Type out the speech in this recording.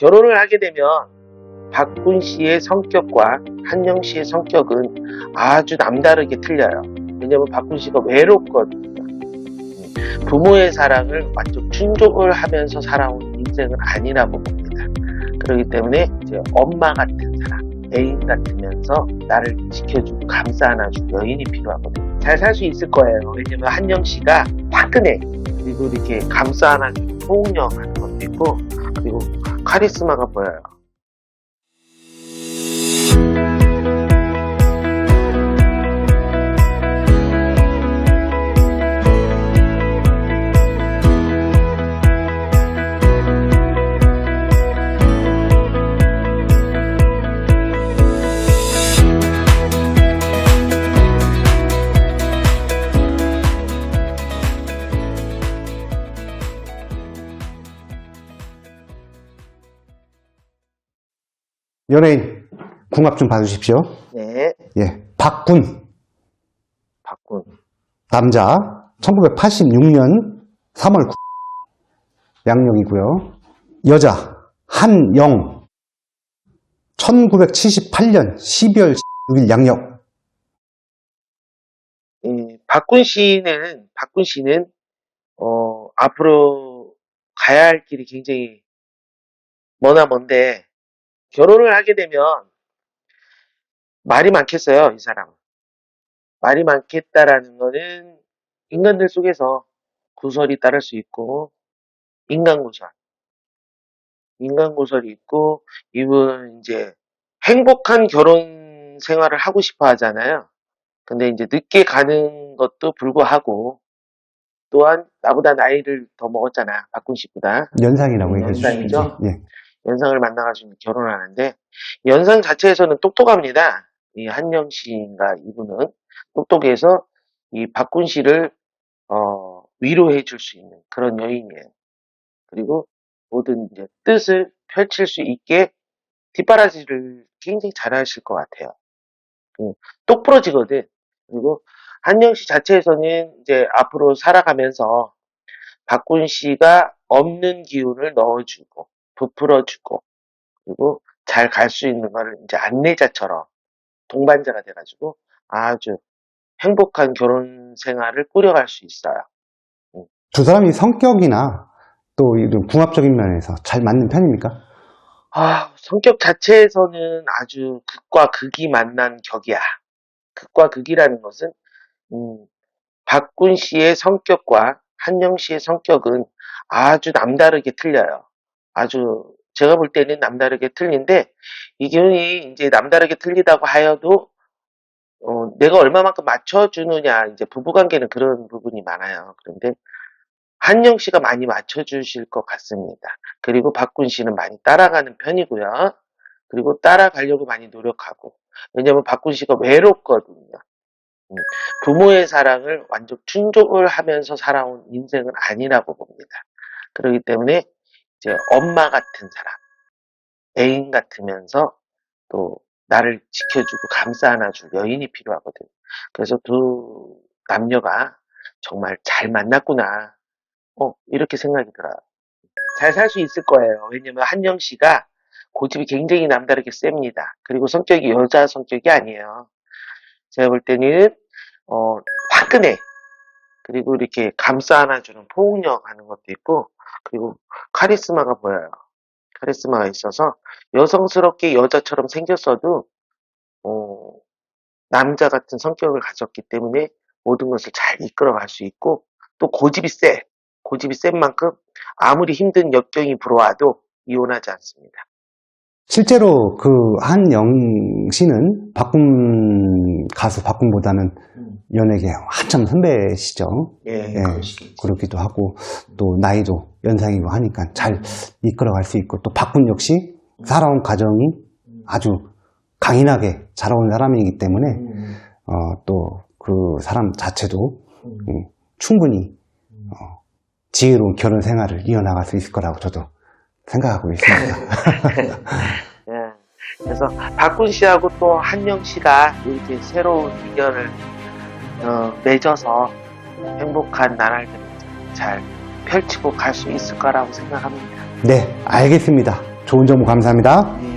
결혼을 하게 되면 박군 씨의 성격과 한영 씨의 성격은 아주 남다르게 틀려요. 왜냐면 박군 씨가 외롭거든요. 부모의 사랑을 완전 충족을 하면서 살아온 인생은 아니라고 봅니다. 그렇기 때문에 이제 엄마 같은 사람, 애인 같으면서 나를 지켜주고 감싸 안아주고 여인이 필요하거든요. 잘 살 수 있을 거예요. 왜냐면 한영 씨가 화끈해. 그리고 이렇게 감싸 안아주고 포옹력 하는 것도 있고 그리고 카리스마가 보여요. 연예인 궁합 좀 봐주십시오. 네, 예, 박군 박군. 남자 1986년 3월 9일 양력이고요. 여자 한영 1978년 12월 6일 양력. 이 박군 씨는 박군 씨는 어, 앞으로 가야 할 길이 굉장히 머나 먼데 결혼을 하게 되면 말이 많겠어요, 이 사람은. 말이 많겠다라는 거는 인간들 속에서 구설이 따를 수 있고 인간구설, 인간구설이 있고 이분 이제 행복한 결혼 생활을 하고 싶어 하잖아요. 근데 이제 늦게 가는 것도 불구하고 또한 나보다 나이를 더 먹었잖아. 박군 씨보다. 연상이라고 음, 해주시죠. 연상이죠? 예. 연상을 만나가지고 결혼을 하는데 연상 자체에서는 똑똑합니다. 이 한영 씨인가 이분은 똑똑해서 이 박군 씨를 어, 위로해 줄 수 있는 그런 여인이에요. 그리고 모든 이제 뜻을 펼칠 수 있게 뒷바라지를 굉장히 잘하실 것 같아요. 음, 똑부러지거든. 그리고 한영 씨 자체에서는 이제 앞으로 살아가면서 박군 씨가 없는 기운을 넣어주고 부풀어주고 그리고 잘 갈 수 있는 거를 이제 안내자처럼 동반자가 돼가지고 아주 행복한 결혼 생활을 꾸려갈 수 있어요. 두 사람이 성격이나 또 이런 궁합적인 면에서 잘 맞는 편입니까? 아, 성격 자체에서는 아주 극과 극이 만난 격이야. 극과 극이라는 것은, 음, 박군 씨의 성격과 한영 씨의 성격은 아주 남다르게 틀려요. 아주, 제가 볼 때는 남다르게 틀린데, 이 기운이 이제 남다르게 틀리다고 하여도, 어, 내가 얼마만큼 맞춰주느냐, 이제 부부관계는 그런 부분이 많아요. 그런데, 한영 씨가 많이 맞춰주실 것 같습니다. 그리고 박군 씨는 많이 따라가는 편이고요. 그리고 따라가려고 많이 노력하고. 왜냐면 박군 씨가 외롭거든요. 음, 부모의 사랑을 완전 충족을 하면서 살아온 인생은 아니라고 봅니다. 그렇기 때문에 이제 엄마 같은 사람, 애인 같으면서 또 나를 지켜주고 감싸 안아줄 여인이 필요하거든요. 그래서 두 남녀가 정말 잘 만났구나. 어, 이렇게 생각이 들어요. 잘 살 수 있을 거예요. 왜냐면 한영 씨가 고집이 굉장히 남다르게 셉니다. 그리고 성격이 여자 성격이 아니에요. 제가 볼 때는 어, 화끈해. 그리고 이렇게 감싸 안아주는 포옹력 하는 것도 있고 그리고 카리스마가 보여요. 카리스마가 있어서 여성스럽게 여자처럼 생겼어도 어, 남자 같은 성격을 가졌기 때문에 모든 것을 잘 이끌어갈 수 있고 또 고집이 세. 고집이 센 만큼 아무리 힘든 역경이 불어와도 이혼하지 않습니다. 실제로 그 한영 씨는 박군 가수 박군보다는 연예계 한참 선배시죠. 예, 예. 그렇기도 하고 또 나이도 연상이고 하니까 잘 이끌어갈 수 있고 또 박군 역시 살아온 가정이 아주 강인하게 자라온 사람이기 때문에 음, 어, 또 그 사람 자체도 음, 충분히 어, 지혜로운 결혼 생활을 이어나갈 수 있을 거라고 저도 생각하고 있습니다. 예. 그래서 박군 씨하고 또 한영 씨가 이렇게 새로운 인연을 어, 맺어서 행복한 나날들을 잘 펼치고 갈 수 있을 거라고 생각합니다. 네, 알겠습니다. 좋은 정보 감사합니다. 예.